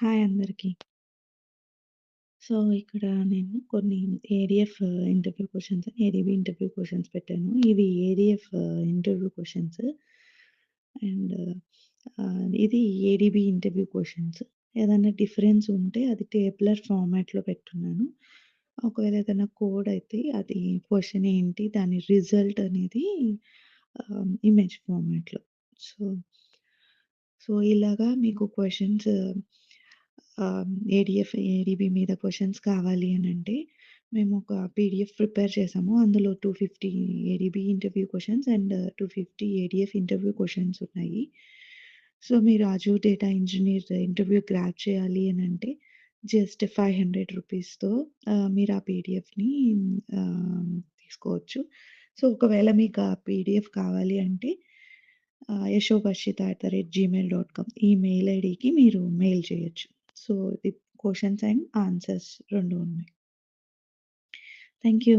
Hi అందరికీ so, ఇక్కడ నేను కొన్ని ADF interview questions, ADB interview questions పెట్టాను. ఇవి ADF interview questions. And ah, ఇది ఏడీబీ ఇంటర్వ్యూ క్వెషన్స్. ఏదైనా డిఫరెన్స్ ఉంటే అది టేబులర్ ఫార్మాట్‌లో పెట్టున్నాను. ఒకవేళ ఏదైనా కోడ్ అయితే అది క్వెషన్ ఏంటి, దాని రిజల్ట్ అనేది ఆహ్, ఇమేజ్ ఫార్మాట్‌లో. సో, సో ఇలాగా మీకు క్వెషన్స్ ఏడిఎఫ్ ఏడీబీ మీద క్వశ్చన్స్ కావాలి అని అంటే మేము ఒక పీడీఎఫ్ ప్రిపేర్ చేసాము. అందులో 250 ADB interview questions and two fifty ADF interview questions ఉన్నాయి. సో, మీరు రాజు డేటా ఇంజనీర్ ఇంటర్వ్యూ గ్రాప్ చేయాలి అని అంటే జస్ట్ 500 రూపీస్‌తో మీరు ఆ పీడీఎఫ్‌ని తీసుకోవచ్చు. సో, ఒకవేళ మీకు ఆ పీడీఎఫ్ కావాలి అంటే Yashobhashita at the rate Gmail dot com email ఐడికి మీరు మెయిల్ చేయొచ్చు. సో, ఇది క్వశ్చన్స్ అండ్ ఆన్సర్స్ రెండు ఉన్నాయి. Thank you.